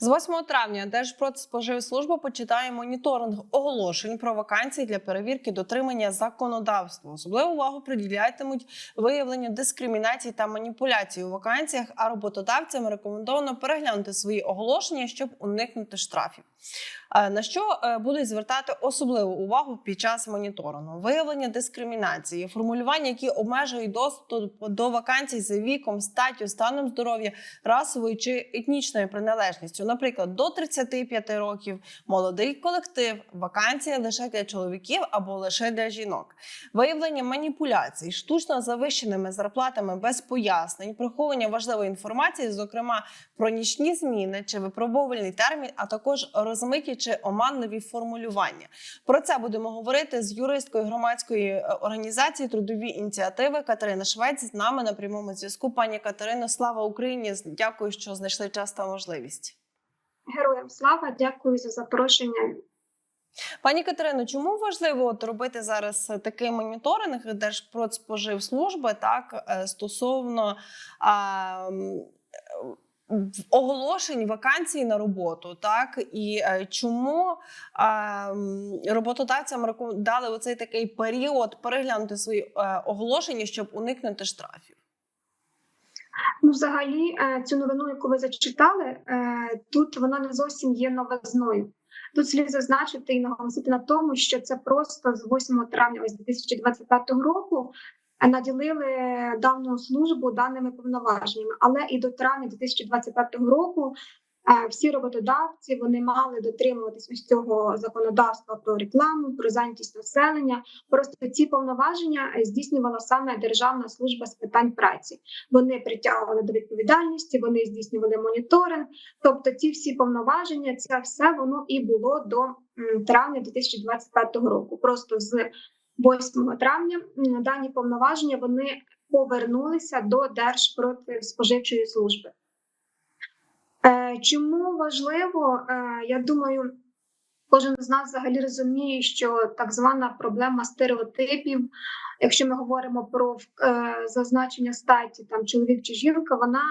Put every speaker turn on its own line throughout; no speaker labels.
З 8 травня Держпродспоживслужба почитає моніторинг оголошень про вакансії для перевірки дотримання законодавства. Особливу увагу приділятимуть виявленню дискримінації та маніпуляцій у вакансіях, а роботодавцям рекомендовано переглянути свої оголошення, щоб уникнути штрафів. Е, На що е, будуть звертати особливу увагу під час моніторингу? Виявлення дискримінації, формулювання, які обмежують доступ до вакансій за віком, статтю, станом здоров'я, расовою чи етнічною приналежністю, наприклад, до 35 років, молодий колектив, вакансія лише для чоловіків або лише для жінок, виявлення маніпуляцій, штучно завищеними зарплатами без пояснень, приховування важливої інформації, зокрема про нічні зміни чи випробовувальний термін, а також розмиті чи оманливі формулювання. Про це будемо говорити з юристкою громадської е, організації трудові ініціативи Катерина Швець з нами на прямому зв'язку. Пані Катерино, слава Україні! Дякую, що знайшли час та можливість.
Героям слава, дякую за запрошення.
Пані Катерино, чому важливо от робити зараз такий моніторинг Держпродспоживслужби так е, стосовно а, оголошень вакансій на роботу, так і е, чому а, роботодавцям дали оцей такий період переглянути свої е, оголошення, щоб уникнути штрафів?
Ну, взагалі, е, цю новину, яку ви зачитали, тут вона не зовсім є новизною. Тут слід зазначити і наголосити на тому, що це просто з 8 травня ось 2025 року наділили дану службу даними повноваженнями. Але і до травня 2025 року е, всі роботодавці вони мали дотримуватись ось цього законодавства про рекламу, про зайнятість населення. Просто ці повноваження здійснювала саме Державна служба з питань праці. Вони притягували до відповідальності, вони здійснювали моніторинг. Тобто, ці всі повноваження, це все воно і було до травня 2025 року. Просто з 8 травня дані повноваження вони повернулися до Держпродспоживчої служби. Е, Чому важливо? Е, Я думаю, кожен з нас взагалі розуміє, що так звана проблема стереотипів, якщо ми говоримо про е, зазначення статі, там чоловік чи жінка, вона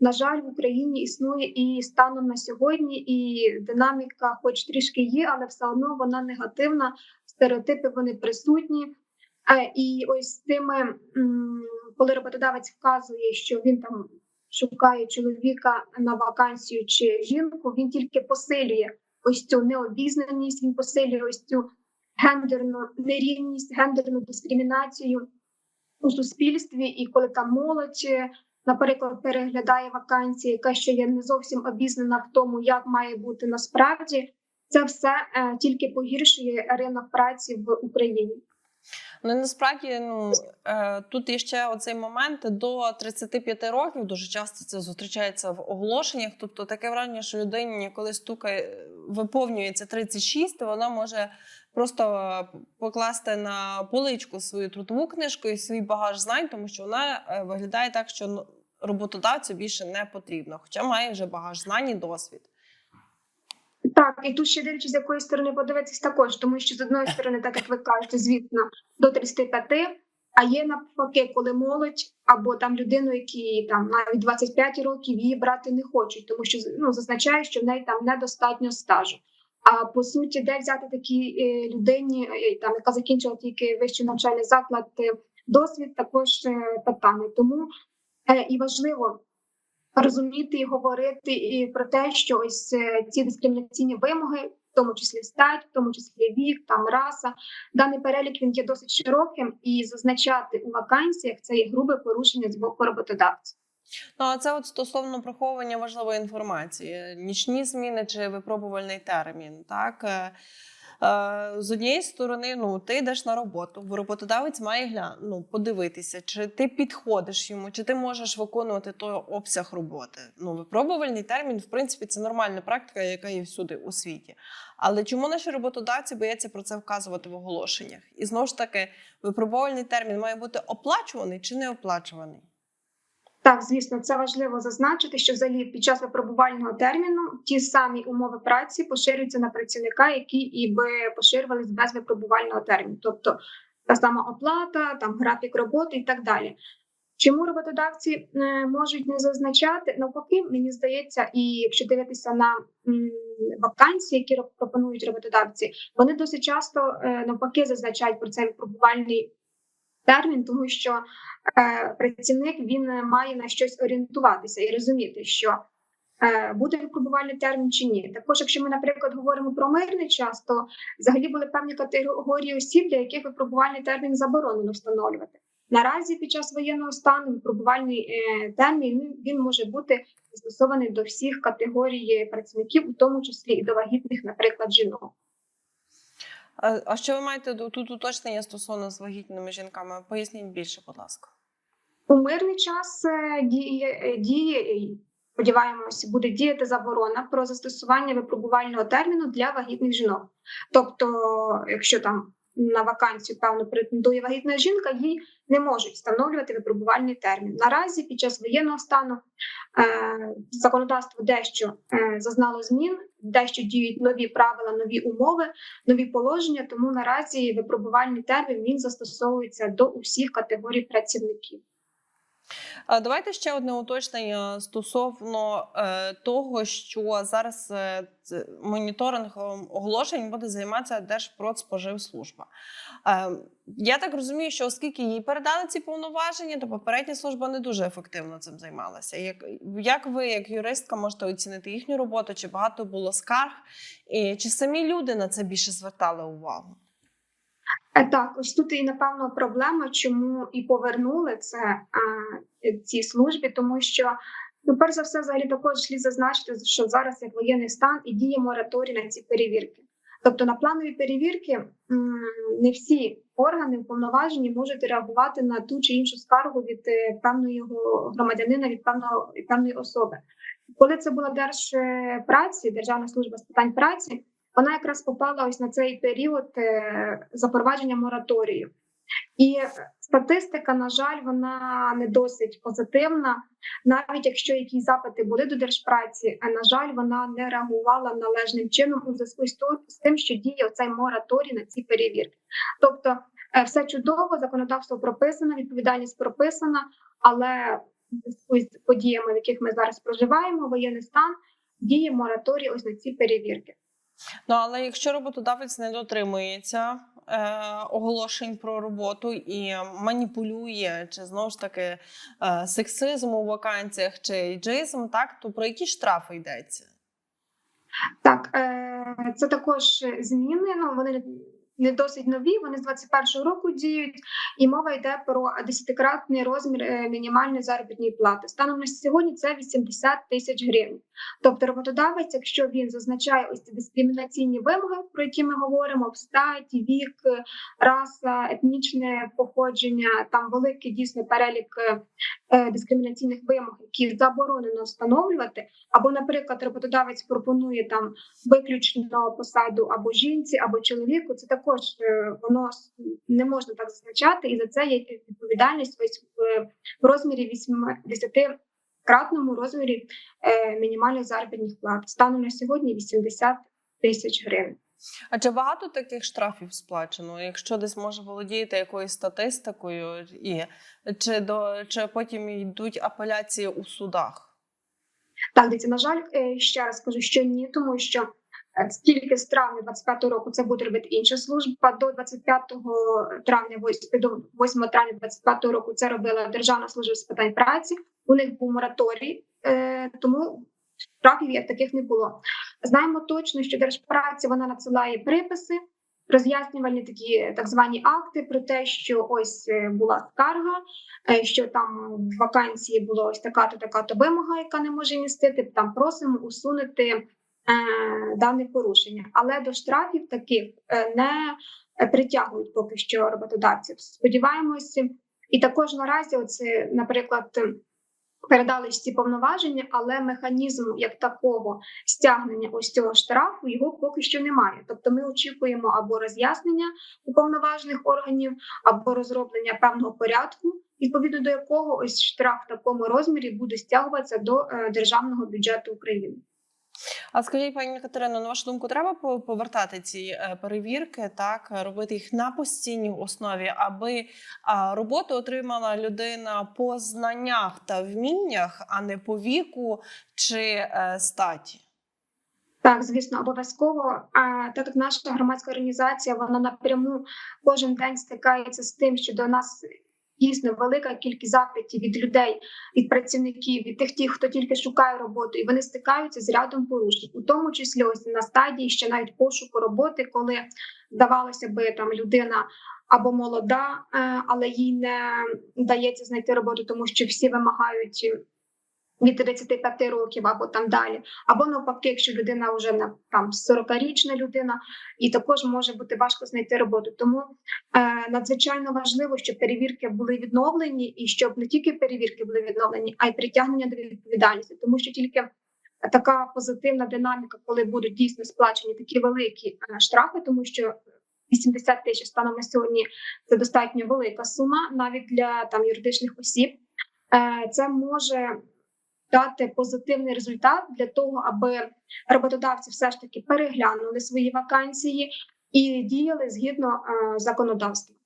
на жаль в Україні існує і станом на сьогодні, і динаміка, хоч трішки є, але все одно вона негативна. Стереотипи вони присутні. Е, І ось тими, коли роботодавець вказує, що він там шукає чоловіка на вакансію чи жінку, він тільки посилює ось цю необізнаність, він посилює ось цю гендерну нерівність, гендерну дискримінацію у суспільстві. І коли там молодь, наприклад, переглядає вакансії, яка ще є не зовсім обізнана в тому, як має бути насправді, це все е, тільки погіршує ринок праці в Україні.
Ну насправді ну е, тут є ще оцей момент до 35 років. Дуже часто це зустрічається в оголошеннях. Тобто таке враження, що людині, коли стукає, виповнюється 36, то вона може просто покласти на поличку свою трудову книжку і свій багаж знань, тому що вона е, виглядає так, що ну, роботодавцю більше не потрібно, хоча має вже багаж знань і досвід.
Так, і тут ще дивлячись, з якої сторони подивитись також, тому що з одної сторони, так як ви кажете, звісно, до 35, а є навпаки, коли молодь або там людину, які там навіть 25 років її брати не хочуть, тому що ну, зазначає, що в неї там недостатньо стажу. А по суті, де взяти такій е, людині, е, там яка закінчила тільки вищий навчальний заклад, е, досвід також питання. Тому і важливо розуміти і говорити і про те, що ось е, ці дискримінаційні вимоги, в тому числі стать, в тому числі вік, там раса, даний перелік він є досить широким, і зазначати у вакансіях це є грубе порушення з боку роботодавця.
Ну, а це от стосовно приховування важливої інформації, нічні зміни чи випробувальний термін. Так е, з однієї сторони, ну ти йдеш на роботу, бо роботодавець має гля... ну, подивитися, чи ти підходиш йому, чи ти можеш виконувати той обсяг роботи. Ну, випробувальний термін, в принципі, це нормальна практика, яка є всюди у світі. Але чому наші роботодавці бояться про це вказувати в оголошеннях? І знову ж таки, випробувальний термін має бути оплачуваний чи не оплачуваний?
Так, звісно, це важливо зазначити, що взагалі під час випробувального терміну ті самі умови праці поширюються на працівника, які і би поширювались без випробувального терміну, тобто та сама оплата, там графік роботи і так далі. Чому роботодавці е, можуть не зазначати? Навпаки, мені здається, і якщо дивитися на вакансії, які пропонують роботодавці, вони досить часто е, навпаки зазначають про цей випробувальний термін, тому що е, працівник він має на щось орієнтуватися і розуміти, що е, буде випробувальний термін чи ні. Також, якщо ми, наприклад, говоримо про мирний час, то взагалі були певні категорії осіб, для яких випробувальний термін заборонено встановлювати. Наразі під час воєнного стану випробувальний е, термін він може бути застосований до всіх категорій працівників, у тому числі і до вагітних, наприклад, жінок.
А, що ви маєте тут уточнення стосовно з вагітними жінками? Поясніть більше, будь ласка.
У мирний час е, діє, е, діє сподіваємося, буде діяти заборона про застосування випробувального терміну для вагітних жінок. Тобто, якщо там на вакансію певно претендує вагітна жінка, їй не можуть встановлювати випробувальний термін. Наразі під час воєнного стану е, законодавство дещо е, зазнало змін, дещо діють нові правила, нові умови, нові положення. Тому наразі випробувальний термін він застосовується до усіх категорій працівників.
Давайте ще одне уточнення стосовно е, того, що зараз е, моніторингом оголошень буде займатися Держпродспоживслужба. Е, я так розумію, що оскільки їй передали ці повноваження, то попередня служба не дуже ефективно цим займалася. Як, як ви, як юристка, можете оцінити їхню роботу? Чи багато було скарг, і чи самі люди на це більше звертали увагу?
Е, Так, ось тут і напевно проблема, чому і повернули це е, цій службі, тому що ну, перш за все, взагалі також слід зазначити, що зараз як воєнний стан і діє мораторій на ці перевірки. Тобто на планові перевірки не всі органи уповноважені можуть реагувати на ту чи іншу скаргу від е, певного громадянина, від певного від певної особи. Коли це була держпраці, Державна служба з питань праці, вона якраз попала ось на цей період е, запровадження мораторію. І статистика, на жаль, вона не досить позитивна. Навіть якщо якісь запити були до держпраці, а на жаль, вона не реагувала належним чином у зв'язку з тим, що діє оцей мораторій на ці перевірки. Тобто, е, все чудово, законодавство прописано, відповідальність прописана, але в зв'язку з подіями, в яких ми зараз проживаємо, воєнний стан діє мораторій ось на ці перевірки.
Ну але якщо роботодавець не дотримується е, оголошень про роботу і маніпулює, чи знову ж таки е, сексизм у вакансіях, чи іджизм, так то про які штрафи йдеться?
Так, е, це також зміни. Ну вони не досить нові. Вони з 21-го року діють, і мова йде про десятикратний розмір е, мінімальної заробітної плати. Станом на сьогодні це 80 тисяч гривень. Тобто, роботодавець, якщо він зазначає ось ці дискримінаційні вимоги, про які ми говоримо, в статі, вік, раса, етнічне походження, там великий дійсно перелік е, е, дискримінаційних вимог, які заборонено встановлювати. Або, наприклад, роботодавець пропонує там виключно посаду або жінці, або чоловіку. Це також е, воно не можна так зазначати, і за це є відповідальність ось в, розмірі 80-кратному розмірі е, мінімальних заробітних плат. Станом на сьогодні 80 тисяч гривень.
А чи багато таких штрафів сплачено? Якщо десь може володіти якоюсь статистикою, і чи до чи потім йдуть апеляції у судах?
Так, дивіться, на жаль, е, ще раз кажу, що ні, тому що тільки з травня 25 року це буде робити інша служба. До 25 травня, вось- до 8 травня 25 року це робила Державна служба з питань праці. У них був мораторій, е, тому штрафів як таких не було. Знаємо точно, що Держпраці вона надсилає приписи. Роз'яснювальні такі так звані акти про те, що ось е, була скарга, е, що там в вакансії була ось така то така то вимога, яка не може містити. Там просимо усунути е, дане порушення. Але до штрафів таких е, не е, притягують поки що роботодавців. Сподіваємося, і також наразі, оце, наприклад. Передали ці повноваження, але механізму як такого стягнення ось цього штрафу його поки що немає. Тобто, ми очікуємо або роз'яснення уповноважених органів, або розроблення певного порядку, відповідно до якого ось штраф в такому розмірі буде стягуватися до е, державного бюджету України.
А скажіть, пані Катерино, на вашу думку, треба повертати ці е, перевірки, так робити їх на постійній основі, аби роботу отримала людина по знаннях та вміннях, а не по віку чи е, статі?
Так, звісно, обов'язково. Так як наша громадська організація, вона напряму кожен день стикається з тим, що до нас дійсно велика кількість запитів від людей, від працівників, від тих, ті, хто тільки шукає роботу, і вони стикаються з рядом порушень, у тому числі ось на стадії ще навіть пошуку роботи, коли здавалося би там людина або молода, е, але їй не вдається знайти роботу, тому що всі вимагають. Від 35 років або там далі, або навпаки, якщо людина вже не там 40-річна людина, і також може бути важко знайти роботу. Тому е, надзвичайно важливо, щоб перевірки були відновлені, і щоб не тільки перевірки були відновлені, а й притягнення до відповідальності, тому що тільки така позитивна динаміка, коли будуть дійсно сплачені такі великі е, штрафи, тому що 80 тисяч станом на сьогодні це достатньо велика сума, навіть для там юридичних осіб. Е, це може дати позитивний результат для того, аби роботодавці все ж таки переглянули свої вакансії і діяли згідно е, законодавства.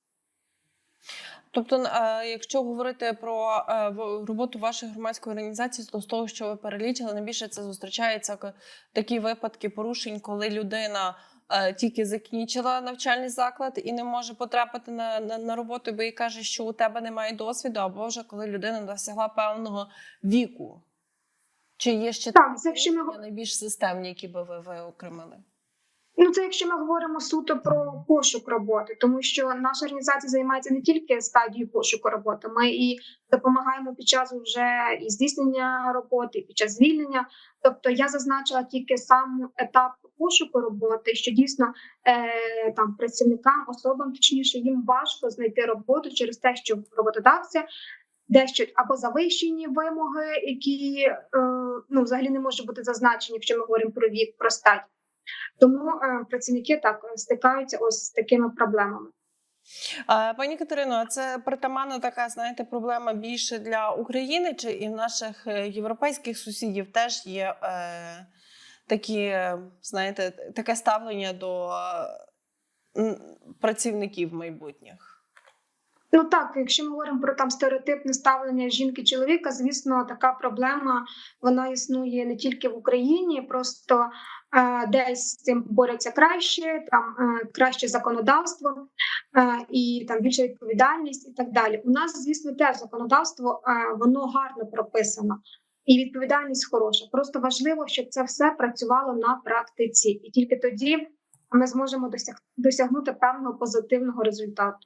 Тобто, е, якщо говорити про е, роботу вашої громадської організації, то з того, що ви перелічили, найбільше це зустрічається такі випадки порушень, коли людина тільки закінчила навчальний заклад і не може потрапити на, на, на роботу, бо їй каже, що у тебе немає досвіду, або вже коли людина досягла певного віку. Чи є ще
Так,
такі
якщо ми
найбільш системні, які би ви виокремили?
Ну, це якщо ми говоримо суто про пошук роботи, тому що наша організація займається не тільки стадією пошуку роботи, ми і допомагаємо під час вже і здійснення роботи, і під час звільнення. Тобто я зазначила тільки сам етап пошуку роботи, що дійсно е, там працівникам, особам, точніше, їм важко знайти роботу через те, що роботодавця дещо або завищені вимоги, які е, ну взагалі не можуть бути зазначені, якщо ми говоримо про вік, про стать. Тому е, працівники так стикаються ось з такими проблемами.
Пані Катерино, це притаманна така, знаєте, проблема більше для України чи і в наших е, європейських сусідів теж є е, такі, знаєте, таке ставлення до працівників майбутніх?
Ну так, якщо ми говоримо про там стереотипне ставлення жінки чоловіка, звісно, така проблема вона існує не тільки в Україні, просто е, десь з цим борються краще, там е, краще законодавство е, і там більша відповідальність, і так далі. У нас, звісно, теж законодавство е, воно гарно прописано. І відповідальність хороша. Просто важливо, щоб це все працювало на практиці, і тільки тоді ми зможемо досяг... досягнути певного позитивного результату.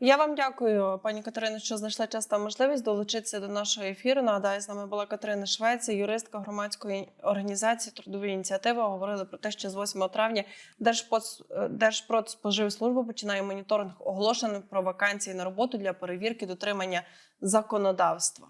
Я вам дякую, пані Катерино, що знайшли час та можливість долучитися до нашого ефіру. Нагадаю, з нами була Катерина Швець, юристка громадської організації Трудові ініціативи. Говорили про те, що з 8 травня Держпоц... Держпродспоживслужба починає моніторинг оголошених про вакансії на роботу для перевірки дотримання законодавства.